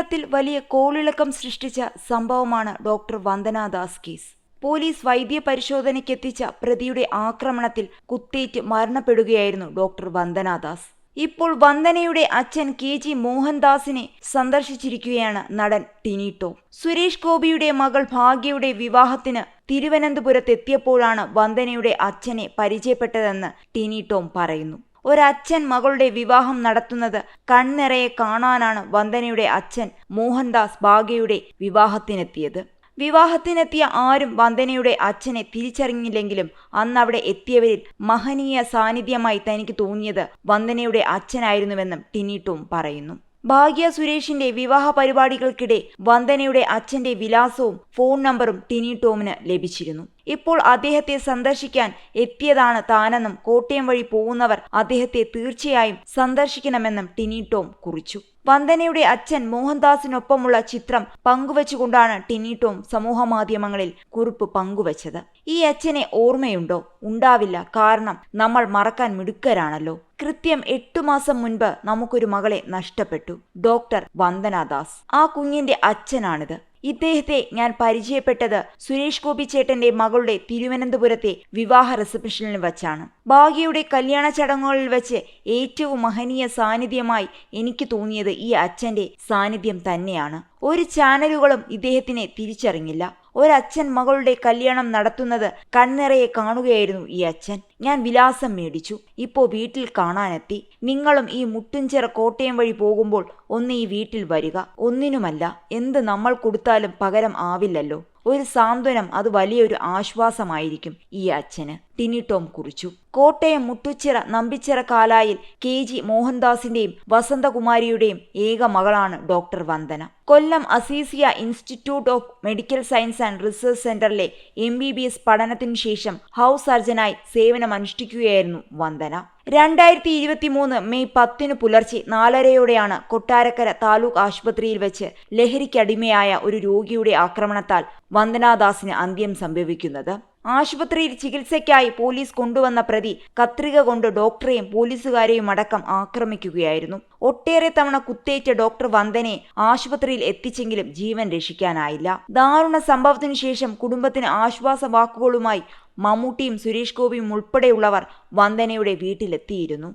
കേരളത്തിൽ വലിയ കോളിളക്കം സൃഷ്ടിച്ച സംഭവമാണ് ഡോക്ടർ വന്ദനാദാസ് കേസ്. പോലീസ് വൈദ്യ പരിശോധനയ്ക്കെത്തിച്ച പ്രതിയുടെ ആക്രമണത്തിൽ കുത്തേറ്റ് മരണപ്പെടുകയായിരുന്നു ഡോക്ടർ വന്ദനാദാസ്. ഇപ്പോൾ വന്ദനയുടെ അച്ഛൻ കെ ജി മോഹൻദാസിനെ സന്ദർശിച്ചിരിക്കുകയാണ് നടൻ ടിനിട്ടോ സുരേഷ് ഗോപിയുടെ മകൾ ഭാഗ്യയുടെ വിവാഹത്തിന് തിരുവനന്തപുരത്തെത്തിയപ്പോഴാണ് വന്ദനയുടെ അച്ഛനെ പരിചയപ്പെട്ടതെന്ന് ടിനിട്ടോം പറയുന്നു. ഒരച്ഛൻ മകളുടെ വിവാഹം നടത്തുന്നത് കണ്ണിറയെ കാണാനാണ് വന്ദനയുടെ അച്ഛൻ മോഹൻദാസ് ഭാഗ്യയുടെ വിവാഹത്തിനെത്തിയത്. വിവാഹത്തിനെത്തിയ ആരും വന്ദനയുടെ അച്ഛനെ തിരിച്ചറിഞ്ഞില്ലെങ്കിലും അന്ന് അവിടെ എത്തിയവരിൽ മഹനീയ സാന്നിധ്യമായി തനിക്ക് തോന്നിയത് വന്ദനയുടെ അച്ഛനായിരുന്നുവെന്നും ടിനിട്ടും പറയുന്നു. ഭാഗ്യ സുരേഷിന്റെ വിവാഹ പരിപാടികൾക്കിടെ വന്ദനയുടെ അച്ഛന്റെ വിലാസവും ഫോൺ നമ്പറും ടിനി ടോമിന് ലഭിച്ചിരുന്നു. ഇപ്പോൾ അദ്ദേഹത്തെ സന്ദർശിക്കാൻ എത്തിയതാണ് താനെന്നും കോട്ടയം വഴി പോകുന്നവർ അദ്ദേഹത്തെ തീർച്ചയായും സന്ദർശിക്കണമെന്നും ടിനി ടോം കുറിച്ചു. വന്ദനയുടെ അച്ഛൻ മോഹൻദാസിനൊപ്പമുള്ള ചിത്രം പങ്കുവച്ചുകൊണ്ടാണ് ടിനി ടോം സമൂഹമാധ്യമങ്ങളിൽ കുറിപ്പ് പങ്കുവച്ചത്. ഈ അച്ഛനെ ഓർമ്മയുണ്ടോ? ഉണ്ടാവില്ല. കാരണം നമ്മൾ മറക്കാൻ മിടുക്കരാണല്ലോ. കൃത്യം എട്ടു മാസം മുൻപ് നമുക്കൊരു മകളെ നഷ്ടപ്പെട്ടു. ഡോക്ടർ വന്ദനാദാസ്. ആ കുഞ്ഞിന്റെ അച്ഛനാണിത്. ഇദ്ദേഹത്തെ ഞാൻ പരിചയപ്പെട്ടത് സുരേഷ് ഗോപി ചേട്ടന്റെ മകളുടെ തിരുവനന്തപുരത്തെ വിവാഹ റിസപ്ഷനിൽ വച്ചാണ്. ഭാഗ്യയുടെ കല്യാണ ചടങ്ങുകളിൽ വെച്ച് ഏറ്റവും മഹനീയ സാന്നിധ്യമായി എനിക്ക് തോന്നിയത് ഈ അച്ഛന്റെ സാന്നിധ്യം തന്നെയാണ്. ഒരു ചാനലുകളും ഇദ്ദേഹത്തിനെ തിരിച്ചറിഞ്ഞില്ല. ഒരച്ഛൻ മകളുടെ കല്യാണം നടത്തുന്നത് കണ്ണിറയെ കാണുകയായിരുന്നു ഈ അച്ഛൻ. ഞാൻ വിലാസം മേടിച്ചു. ഇപ്പോ വീട്ടിൽ കാണാനെത്തി. നിങ്ങളും ഈ മുട്ടുംചിറ കോട്ടയം വഴി പോകുമ്പോൾ ഒന്ന് ഈ വീട്ടിൽ വരിക. ഒന്നിനുമല്ല എന്ത് നമ്മൾ കൊടുത്താലും പകരം ആവില്ലല്ലോ. ഒരു സാന്ത്വനം അത് വലിയൊരു ആശ്വാസമായിരിക്കും ഈ അച്ഛന്. ടിനിട്ടോം കുറിച്ചു. കോട്ടയം മുട്ടുച്ചിറ നമ്പിച്ചിറ കാലായിൽ കെ ജി മോഹൻദാസിന്റെയും വസന്തകുമാരിയുടെയും ഏക മകളാണ് doctor Vandana. Kollam Azeezia institute of medical science and research സെന്ററിലെ എം ബി ബി എസ് പഠനത്തിനു ശേഷം ഹൗസ് സർജനായി സേവനമനുഷ്ഠിക്കുകയായിരുന്നു വന്ദന. രണ്ടായിരത്തി ഇരുപത്തി മൂന്ന് മെയ് പത്തിന് പുലർച്ചെ നാലരയോടെയാണ് കൊട്ടാരക്കര താലൂക്ക് ആശുപത്രിയിൽ വെച്ച് ലഹരിക്കടിമയായ ഒരു രോഗിയുടെ ആക്രമണത്താൽ വന്ദനാദാസിന് അന്ത്യം സംഭവിക്കുന്നത്. ആശുപത്രിയിൽ ചികിത്സയ്ക്കായി പോലീസ് കൊണ്ടുവന്ന പ്രതി കത്രിക കൊണ്ട് ഡോക്ടറെയും പോലീസുകാരെയും അടക്കം ആക്രമിക്കുകയായിരുന്നു. ഒട്ടേറെ തവണ കുത്തേറ്റ ഡോക്ടർ വന്ദനെ ആശുപത്രിയിൽ എത്തിച്ചെങ്കിലും ജീവൻ രക്ഷിക്കാനായില്ല. ദാരുണ സംഭവത്തിനു ശേഷം കുടുംബത്തിന് ആശ്വാസ വാക്കുകളുമായി മമ്മൂട്ടിയും സുരേഷ് ഗോപിയും ഉൾപ്പെടെയുള്ളവർ വന്ദനയുടെ വീട്ടിലെത്തിയിരുന്നു.